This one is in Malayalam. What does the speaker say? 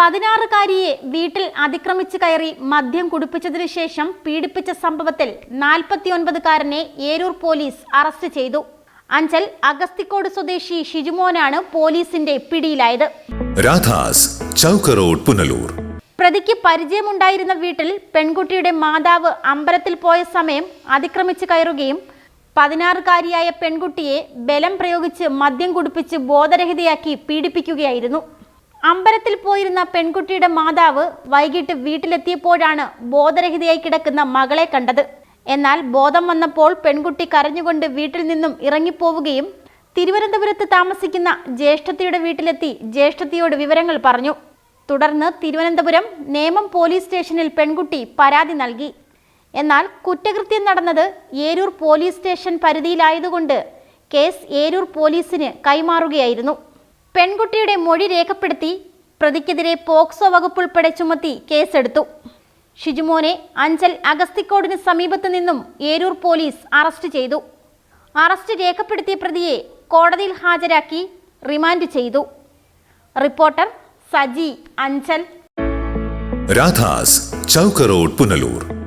പതിനാറുകാരിയെ വീട്ടിൽ അതിക്രമിച്ച് കയറി മദ്യം കുടിപ്പിച്ചതിനു ശേഷം പീഡിപ്പിച്ച സംഭവത്തിൽ നാൽപ്പത്തിയൊൻപതുകാരനെ ഏരൂർ പോലീസ് അറസ്റ്റ് ചെയ്തു. അഞ്ചൽ അഗസ്തിക്കോട് സ്വദേശി ഷിജുമോനാണ് പോലീസിന്റെ പിടിയിലായത്. രാധാസ് ചൗക്ക് റോഡ് പുനലൂർ. പ്രതിക്ക് പരിചയമുണ്ടായിരുന്ന വീട്ടിൽ പെൺകുട്ടിയുടെ മാതാവ് അമ്പലത്തിൽ പോയ സമയം അതിക്രമിച്ച് കയറുകയും പതിനാറുകാരിയായ പെൺകുട്ടിയെ ബലം പ്രയോഗിച്ച് മദ്യം കുടിപ്പിച്ച് ബോധരഹിതയാക്കി പീഡിപ്പിക്കുകയായിരുന്നു. അമ്പലത്തിൽ പോയിരുന്ന പെൺകുട്ടിയുടെ മാതാവ് വൈകിട്ട് വീട്ടിലെത്തിയപ്പോഴാണ് ബോധരഹിതയായി കിടക്കുന്ന മകളെ കണ്ടത്. എന്നാൽ ബോധം വന്നപ്പോൾ പെൺകുട്ടി കരഞ്ഞുകൊണ്ട് വീട്ടിൽ നിന്നും ഇറങ്ങിപ്പോവുകയും തിരുവനന്തപുരത്ത് താമസിക്കുന്ന ജ്യേഷ്ഠത്തിയുടെ വീട്ടിലെത്തി ജ്യേഷ്ഠത്തിയോട് വിവരങ്ങൾ പറഞ്ഞു. തുടർന്ന് തിരുവനന്തപുരം നേമം പോലീസ് സ്റ്റേഷനിൽ പെൺകുട്ടി പരാതി നൽകി. എന്നാൽ കുറ്റകൃത്യം നടന്നത് ഏരൂർ പോലീസ് സ്റ്റേഷൻ പരിധിയിലായതുകൊണ്ട് കേസ് ഏരൂർ പോലീസിന് കൈമാറുകയായിരുന്നു. പെൺകുട്ടിയുടെ മൊഴി രേഖപ്പെടുത്തി പ്രതിക്കെതിരെ പോക്സോ വകുപ്പ് ഉൾപ്പെടെ ചുമത്തി കേസെടുത്തു. ഷിജുമോനെ അഞ്ചൽ അഗസ്തിക്കോടിന് സമീപത്തു നിന്നും ഏരൂർ പോലീസ് അറസ്റ്റ് ചെയ്തു. അറസ്റ്റ് രേഖപ്പെടുത്തിയ പ്രതിയെ കോടതിയിൽ ഹാജരാക്കി റിമാൻഡ് ചെയ്തു. റിപ്പോർട്ടർ സജി അഞ്ചൽ. രാധാസ് ചൗക്കറോഡ് പുനലൂർ.